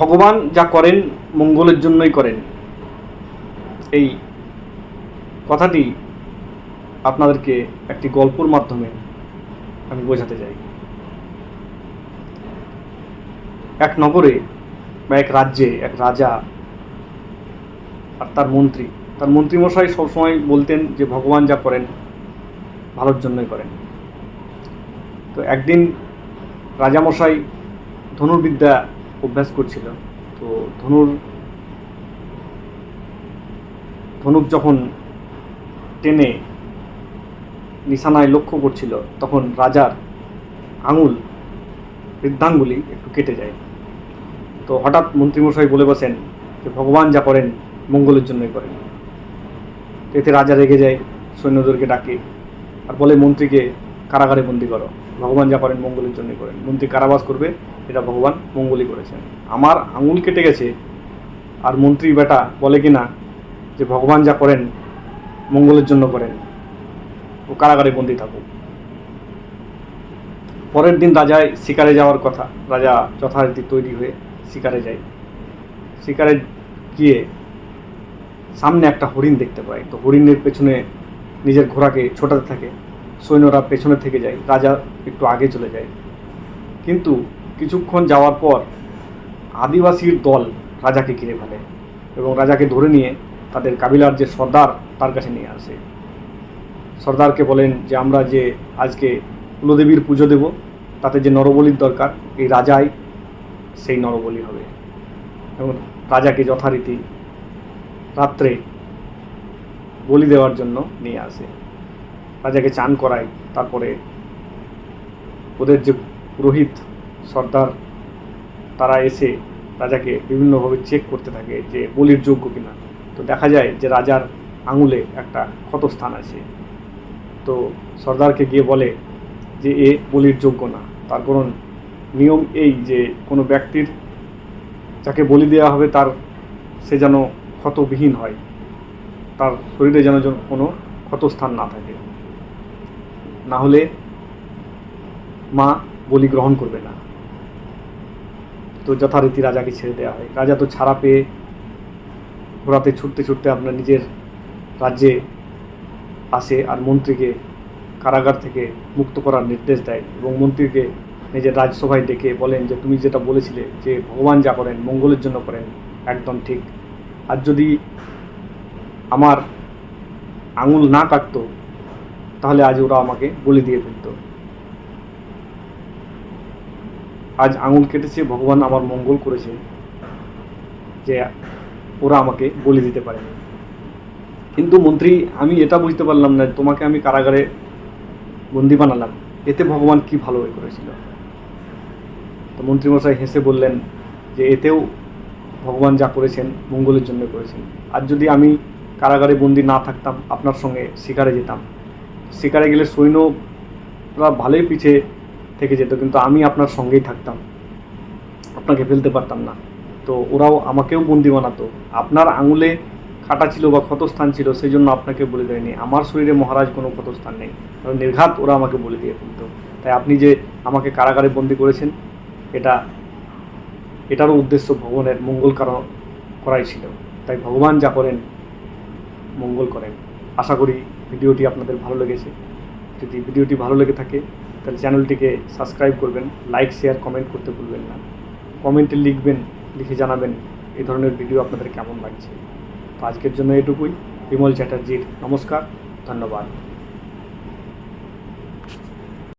ভগবান যা করেন, মঙ্গলের জন্যই করেন। এই কথাটি আপনাদেরকে একটি গল্পর মাধ্যমে আমি বোঝাতে চাই। এক নগরে বা এক রাজ্যে এক রাজা আর তার মন্ত্রী, তার মন্ত্রীমশাই সবসময় বলতেন যে, ভগবান যা করেন, ভালোর জন্যই করেন। তো একদিন রাজামশাই ধনুর্বিদ্যা অভ্যাস করছিল। তো ধনুর, ধনুক যখন টেনে নিশানায় লক্ষ্য করছিল, তখন রাজার আঙুল, বৃদ্ধাঙ্গুলি একটু কেটে যায়। তো হঠাৎ মন্ত্রীমশাই বলে বসেন যে, ভগবান যা করেন, মঙ্গলের জন্যই করেন। এতে রাজা রেগে যায়, সৈন্যদেরকে ডাকে আর বলে, মন্ত্রীকে কারাগারে বন্দি করো। ভগবান যা করেন মঙ্গলের জন্যই করেন। মন্ত্রী কারাবাস করবে, এটা ভগবান মঙ্গলই করেছেন। আমার আঙুল কেটে গেছে, আর মন্ত্রী বেটা বলে কি না যে ভগবান যা করেন মঙ্গলের জন্য করেন, ও কারাগারে বন্দি থাকুক। পরের দিন রাজায় শিকারে যাওয়ার কথা, রাজা যথারীতি তৈরি হয়ে শিকারে যায়। শিকারে গিয়ে সামনে একটা হরিণ দেখতে পায়। তো হরিণের পেছনে নিজের ঘোড়াকে ছোটাতে থাকে। সৈন্যরা পেছনে থেকে যায়, রাজা একটু আগে চলে যায়। কিন্তু কিছুক্ষণ যাওয়ার পর আদিবাসীর দল রাজাকে ঘিরে ফেলে এবং রাজাকে ধরে নিয়ে তাদের কাবিলার যে সর্দার, তার কাছে নিয়ে আসে। সর্দারকে বলেন যে, আমরা যে আজকে কুলদেবীর পুজো দেব, তাতে যে নরবলির দরকার, এই রাজাই সেই নরবলি হবে। এবং রাজাকে যথারীতি রাত্রে বলি দেওয়ার জন্য নিয়ে আসে। রাজাকে চান করায়, তারপরে ওদের যে পুরোহিত, সর্দার, তারা এসে রাজাকে বিভিন্নভাবে চেক করতে থাকে যে বলির যোগ্য কিনা। তো দেখা যায় যে রাজার আঙুলে একটা ক্ষতস্থান আছে। তো সর্দারকে গিয়ে বলে যে এ বলির যোগ্য না। তার কারণ নিয়ম এই যে কোনো ব্যক্তির যাকে বলি দেওয়া হবে তার সে যেন ক্ষতবিহীন হয়, তার শরীরে যেন কোনো ক্ষতস্থান না থাকে। না হলে মা বলি গ্রহণ করবে না। তো যথারীতি রাজাকে ছেড়ে দেওয়া হয়। রাজা তো ছাড়া পেয়ে ঘোরাতে ছুটতে ছুটতে আপনার নিজের রাজ্যে আসে আর মন্ত্রীকে কারাগার থেকে মুক্ত করার নির্দেশ দেয় এবং মন্ত্রীকে নিজের রাজসভায় ডেকে বলেন যে, তুমি যেটা বলেছিলে যে ভগবান যা করেন, মঙ্গলের জন্য করেন, একদম ঠিক। আর যদি আমার আঙুল না কাটতো তাহলে আজ ওরা আমাকে বলি দিয়ে ফেলত। আজ আঙুল কেটেছে, ভগবান আমার মঙ্গল করেছে যে ওরা আমাকে বলি দিতে পারেনি কিন্তু মন্ত্রী, আমি এটা বুঝতে পারলাম না, তোমাকে আমি কারাগারে বন্দি বানালাম। এতে ভগবান কি ভালো করেছিল? তো মন্ত্রীমশাই হেসে বললেন যে এতেও ভগবান যা করেছেন, মঙ্গলের জন্য করেছেন। আর যদি আমি কারাগারে বন্দি না থাকতাম, আপনার সঙ্গে শিকারে যেতাম। শিকারে গেলে সৈন্যরা ভালোই পিছে থেকে যেত, কিন্তু আমি আপনার সঙ্গেই থাকতাম। আপনাকে ফেলতে পারতাম না। তো ওরাও আমাকেও বন্দি বানাতো। আপনার আঙুলে কাটা ছিল বা ক্ষতস্থান ছিল সেই জন্য আপনাকে বলে দেয়নি। আমার শরীরে মহারাজ কোনো ক্ষতস্থান নেই। কারণ নির্ঘাত ওরা আমাকে বলে দিয়ে ফেলতো। তাই আপনি যে আমাকে কারাগারে বন্দি করেছেন, এটা, এটারও উদ্দেশ্য ভগবানের মঙ্গল কারণ করাই ছিল। তাই ভগবান যা করেন, মঙ্গল করেন। আশা করি ভিডিওটি আপনাদের ভালো লেগেছে। যদি ভিডিওটি ভালো লেগে থাকে, তাহলে চ্যানেলটিকে সাবস্ক্রাইব করবেন, লাইক, শেয়ার, কমেন্ট করতে ভুলবেন না। কমেন্টে লিখবেন, লিখে জানাবেন এই ধরনের ভিডিও আপনাদের কেমন লাগছে। তো আজকের জন্য এটুকুই। বিমল চ্যাটার্জির নমস্কার, ধন্যবাদ।